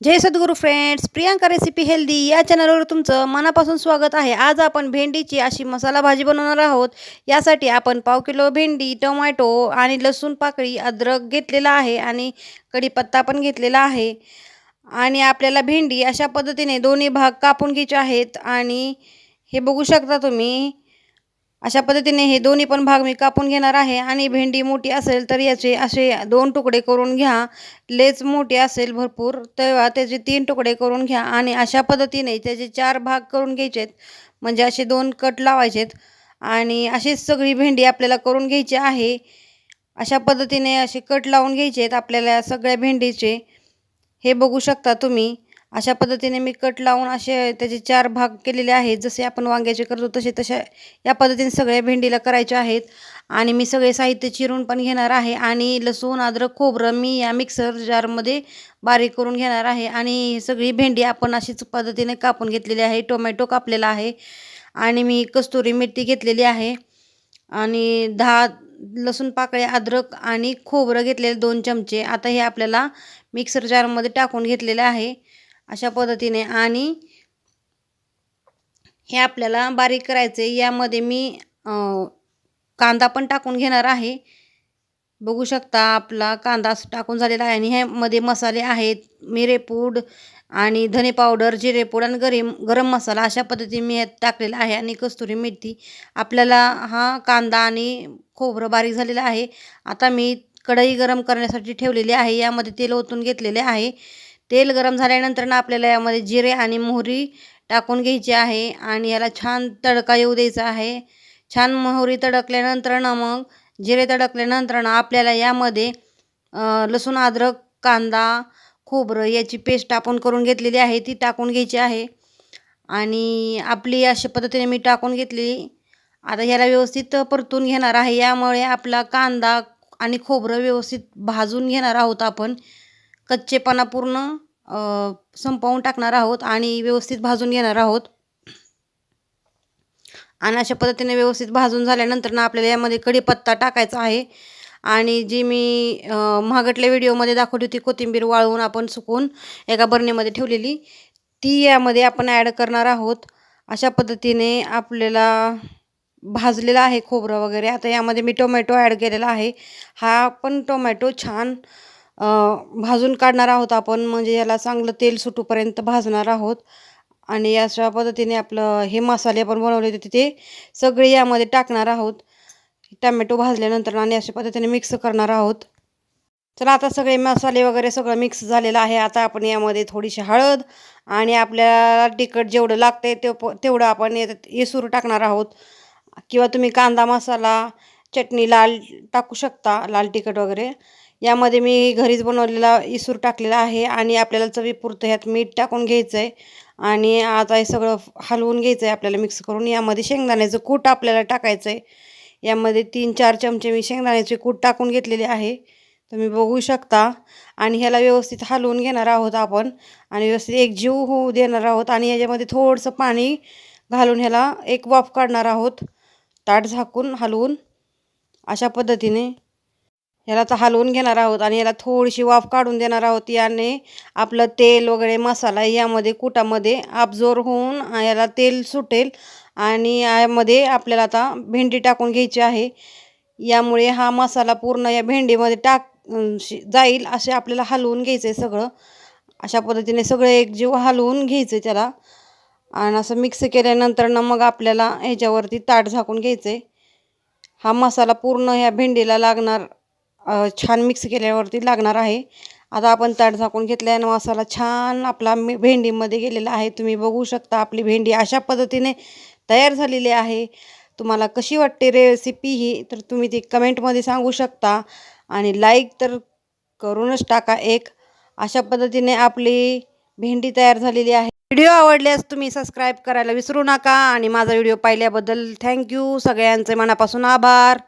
जय सद्गुरू friends Priyanka recipe healthy या चॅनलवर तुमचं मनापासून स्वागत आहे. आज आपण भेंडीची अशी मसाला भाजी बनवणार आहोत. यासाठी आपण पाव किलो भेंडी टोमॅटो आणि लसूण पाकळी अद्रक घेतलेला आहे आणि कढीपत्ता पण घेतलेला आहे. आणि आपल्याला भेंडी अशा पद्धतीने दोन्ही भाग कापून घ्यायचे आहेत. आणि हे बघू शकता तुम्ही अशा पद्धतीने हे दोन्ही पण भाग मी कापून घेणार आहे. आणि भेंडी मोठी असेल तर याचे असे दोन तुकडे करून घ्या. लेच मोठी असेल भरपूर तेव्हा त्याचे तीन तुकडे करून घ्या. आणि अशा पद्धतीने त्याचे चार भाग करून घ्यायचेत. म्हणजे असे दोन कट लावायचेत. आणि अशीच सगळी भेंडी आपल्याला करून घ्यायची आहे. अशा पद्धतीने असे कट लावून घ्यायचे आहेत आपल्याला सगळ्या भेंडीचे. हे बघू शकता तुम्ही. अशा पद्धतीने मी कट लावून असे त्याचे चार भाग केलेले आहेत. जसे आपण वांग्याचे करतो तसे तशा या पद्धतीने सगळ्या भेंडीला करायचे आहेत. आणि मी सगळे साहित्य चिरून पण घेणार आहे. आणि लसूण अद्रक खोबरं मी या मिक्सर जारमध्ये बारीक करून घेणार आहे. आणि सगळी भेंडी आपण अशीच पद्धतीने कापून घेतलेली आहे. टोमॅटो कापलेला आहे. आणि मी कस्तुरी मिरची घेतलेली आहे. आणि दहा लसूण पाकळ्या अद्रक आणि खोबरं घेतलेले दोन चमचे. आता हे आपल्याला मिक्सर जारमध्ये टाकून घेतलेले आहे. अशा पद्धतीने. आणि हे आपल्याला बारीक करायचे यामध्ये मी कांदा पण टाकून घेणार आहे. बघू शकता आपला कांदा टाकून झालेला आहे. आणि ह्यामध्ये मसाले आहेत. मिरेपूड आणि धने पावडर जिरेपूड आणि गरम गरम मसाला अशा पद्धतीने मी टाकलेला आहे. आणि कस्तुरी मेथी. आपल्याला हा कांदा आणि खोबरं बारीक झालेला आहे. आता मी कढई गरम करण्यासाठी ठेवलेली आहे. यामध्ये तेल ओतून घेतलेले आहे. तेल गरम झाल्यानंतर ना आपल्याला यामध्ये जिरे आणि मोहरी टाकून घ्यायची आहे आणि याला छान तडका येऊ द्यायचा आहे. छान मोहरी तडकल्यानंतर ना मग जिरे तडकल्यानंतर ना आपल्याला यामध्ये लसूण अद्रक कांदा खोबरं याची पेस्ट आपण करून घेतलेली आहे ती टाकून घ्यायची आहे. आणि आपली अशा पद्धतीने मी टाकून घेतली. आता ह्याला व्यवस्थित परतून घेणार आहे. यामुळे आपला कांदा आणि खोबरं व्यवस्थित भाजून घेणार आहोत आपण. कच्चेपणा पूर्ण संपवून टाकणार आहोत आणि व्यवस्थित भाजून घेणार आहोत. आणि अशा पद्धतीने व्यवस्थित भाजून झाल्यानंतर ना आपल्याला यामध्ये कढीपत्ता टाकायचा आहे. आणि जी मी महागटल्या व्हिडिओमध्ये दाखवली होती कोथिंबीर वाळवून आपण सुकवून एका बरणीमध्ये ठेवलेली ती यामध्ये आपण ॲड करणार आहोत. अशा पद्धतीने आपल्याला भाजलेला आहे खोबरं वगैरे. आता यामध्ये मी टोमॅटो ॲड केलेला आहे. हा पण टोमॅटो छान भाजून काढणार आहोत आपण. म्हणजे याला चांगलं तेल सुटूपर्यंत भाजणार आहोत. आणि अशा पद्धतीने आपलं हे मसाले आपण बनवले होते ते सगळे यामध्ये टाकणार आहोत. टमॅटो भाजल्यानंतर आणि अशा पद्धतीने मिक्स करणार आहोत. चला आता सगळे मसाले वगैरे सगळं मिक्स झालेलं आहे. आता आपण यामध्ये थोडीशी हळद आणि आपल्याला तिखट जेवढं लागतं ते तेवढं आपण येसूर टाकणार आहोत. किंवा तुम्ही कांदा मसाला चटणी लाल टाकू शकता लाल तिखट वगैरे. यामध्ये मी घरीच बनवलेला इसूर टाकलेला आहे आणि आपल्याला चवीपुरतं ह्यात मीठ टाकून घ्यायचं आहे आणि आता हे सगळं हलवून घ्यायचं आहे आपल्याला मिक्स करून. यामध्ये शेंगदाण्याचं कूट आपल्याला टाकायचं आहे यामध्ये तीन चार चमचे मी शेंगदाण्याचे कूट टाकून घेतलेले आहे. तुम्ही बघू शकता. आणि ह्याला व्यवस्थित हलवून घेणार आहोत आपण. आणि व्यवस्थित एक जीव होऊ देणार आहोत. आणि याच्यामध्ये थोडंसं पाणी घालून ह्याला एक वाफ काढणार आहोत. ताट झाकून हलवून. अशा पद्धतीने ह्याला तर हलवून घेणार आहोत आणि याला थोडीशी वाफ काढून देणार आहोत. याने आपलं तेल वगैरे मसाला यामध्ये कुटामध्ये आपजोर होऊन याला तेल सुटेल आणि यामध्ये आपल्याला आता भेंडी टाकून घ्यायची आहे. यामुळे हा मसाला पूर्ण या भेंडीमध्ये टाक जाईल असे आपल्याला हलवून घ्यायचं आहे सगळं. अशा पद्धतीने सगळं एक जीव हलवून घ्यायचं आहे त्याला. आणि असं मिक्स केल्यानंतर ना मग आपल्याला ह्याच्यावरती ताट झाकून घ्यायचं आहे हा मसाला पूर्ण ह्या भेंडीला लागणार छान मिक्स केल्यावरती लागणार आहे. आता आपण ताट झाकून घेतल्यानं मसाला छान आपला मी भेंडीमध्ये गेलेला आहे. तुम्ही बघू शकता आपली भेंडी अशा पद्धतीने तयार झालेली आहे. तुम्हाला कशी वाटते रेसिपी ही तर तुम्ही ती कमेंटमध्ये सांगू शकता. आणि लाईक तर करूनच टाका एक. अशा पद्धतीने आपली भेंडी तयार झालेली आहे. व्हिडिओ आवडल्यास तुम्ही सबस्क्राईब करायला विसरू नका. आणि माझा व्हिडिओ पाहिल्याबद्दल थँक्यू सगळ्यांचे मनापासून आभार.